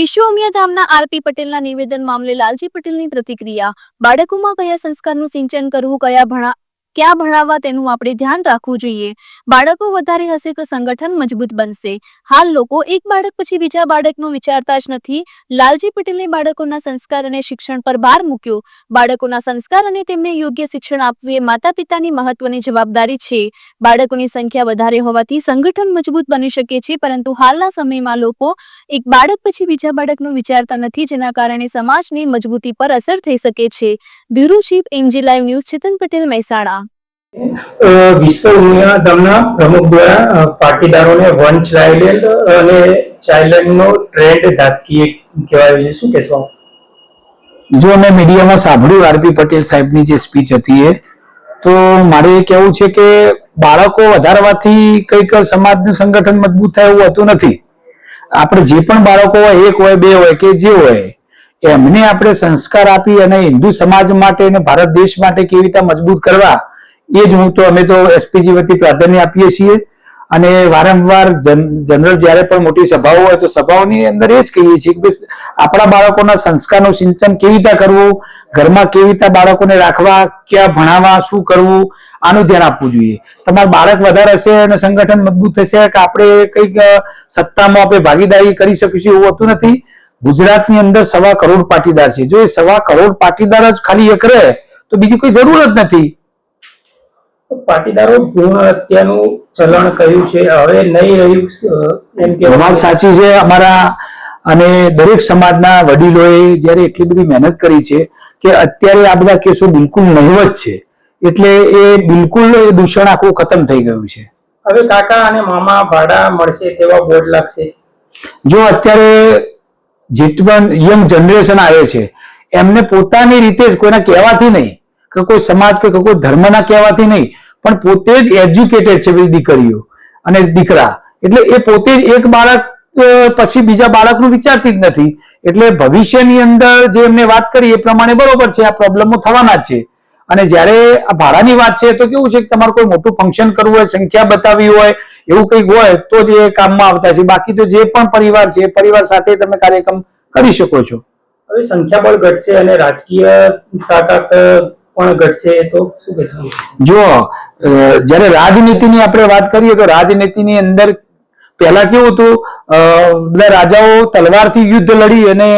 વિશ્વ ઉમિયાધામના આરપી પટેલના નિવેદન મામલે લાલજી પટેલની પ્રતિક્રિયા. બાળકોમાં કયા સંસ્કારનું સિંચન કરવું, કયા ભણા ક્યાં ભણાવવા તેનું આપણે ધ્યાન રાખવું જોઈએ? બાળકો વધારે હશે તો સંગઠન મજબૂત બનશે. હાલ લોકો એક બાળક પછી બીજા બાળકનું વિચારતા જ નથી. લાલજી પટેલે બાળકોના સંસ્કાર અને શિક્ષણ પર ભાર મૂક્યો. બાળકોના સંસ્કાર અને તેમને યોગ્ય શિક્ષણ આપવું એ માતા પિતાની મહત્વની જવાબદારી છે. બાળકોની સંખ્યા વધારે હોવાથી સંગઠન મજબૂત બની શકે છે, પરંતુ હાલના સમયમાં લોકો એક બાળક પછી બીજા બાળકનું વિચારતા નથી, જેના કારણે સમાજની મજબૂતી પર અસર થઈ શકે છે. Bureau chief NG live news Chetan Patel Mehsana. અ, વિશ્વ ઉમિયા પ્રમુખ દ્વારા પાટીદારોને વન ચાઇલ્ડ અને ચાઇલ્ડનો ટ્રેન્ડ ધાકીએ કહેવાય છે. શું કહેશો જો મેં મીડિયામાં સાંભળ્યું આરપી પટેલ સાહેબની જે સ્પીચ હતી એ તો મારે એ કહેવું છે કે બાળકો વધારવાથી કંઈક સમાજનું સંગઠન મજબૂત થાય એવું હોતું નથી. આપણે જે પણ બાળકો હોય એક હોય બે હોય કે જે હોય એમને આપણે સંસ્કાર આપી અને હિન્દુ સમાજ માટે અને ભારત દેશ માટે કેવી રીતે મજબૂત કરવા એ જ હું તો, અમે તો એસપીજી વતી પ્રાધાન્ય આપીએ છીએ. અને વારંવાર જનરલ જ્યારે પણ મોટી સભાઓ હોય તો સભાઓની અંદર એ જ કહીએ છીએ કે આપણા બાળકોના સંસ્કારનું સિંચન કેવી રીતે કરવું, ઘરમાં કેવી રીતે બાળકોને રાખવા, ક્યાં ભણાવવા, શું કરવું, આનું ધ્યાન આપવું જોઈએ. તમારું બાળક વધારે હશે અને સંગઠન મજબૂત થશે કે આપણે કંઈક સત્તામાં આપણે ભાગીદારી કરી શકીશું એવું હોતું નથી. ગુજરાતની અંદર સવા કરોડ પાટીદાર છે. જો એ સવા કરોડ પાટીદાર જ ખાલી એક રહે, તો બીજી કોઈ જરૂર જ નથી. પાટીદારો ભ્રૂણ હત્યાનું ચલણ કયું છે. હવે નહીં રહ્યું એમ કે વાત સાચી છે અમારા અને દરેક સમાજના વડીલોએ જ્યારે એટલી બધી મહેનત કરી છે કે અત્યારે આ બધા કેસો બિલકુલ નહીવત છે. એટલે એ બિલકુલ દૂષણ આખું ખતમ થઈ ગયું છે. હવે કાકા અને મામા ભાડા મળશે તેવા બોર્ડ લાગશે. જો અત્યારે જેટલું યંગ જનરેશન આવે છે એમને પોતાની રીતે જ કોઈના કહેવાથી નહીં કે કોઈ સમાજ કે કોઈ ધર્મના કહેવાથી નહીં પણ પોતે જ એજ્યુકેટેડ છે બધી દીકરીઓ અને દીકરા. એટલે એ પોતે જ એક બાળક પછી બીજા બાળકનું વિચારતી જ નથી. એટલે ભવિષ્યની અંદર જે એમને વાત કરી એ પ્રમાણે બરોબર છે આ પ્રોબ્લેમો થવાના છે. અને જ્યારે આ ભાડાની વાત છે તો કેવું છે કે તમારે કોઈ મોટું ફંક્શન કરવું હોય સંખ્યા બતાવવી હોય એવું કંઈક હોય તો જ એ કામમાં આવતા છે. બાકી તો જે પણ પરિવાર છે એ પરિવાર સાથે તમે કાર્યક્રમ કરી શકો છો. હવે સંખ્યાબળ ઘટશે અને રાજકીય તાકાત પણ ઘટશે તો શું કહેશો જો અ, જ્યારે રાજનીતિની આપણે વાત કરીએ તો રાજનીતિની અંદર પહેલા કેવું હતું બધા રાજાઓ તલવારથી યુદ્ધ લડી અને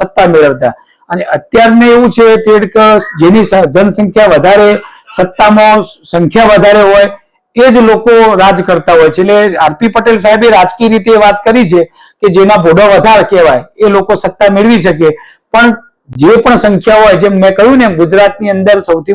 સત્તા મેળવતા. અને અત્યારને એવું છે કે જેની જનસંખ્યા વધારે, સત્તામાં સંખ્યા વધારે હોય, એ જ લોકો રાજ કરતા હોય છે. એટલે આરપી પટેલ સાહેબે રાજકીય રીતે વાત કરી છે કે જેના ભોડો વધારે કહેવાય, એ લોકો સત્તા મેળવી શકે. પણ જે પણ સંખ્યા હોય, જેમ મેં કહ્યું ને ગુજરાતની અંદર સૌથી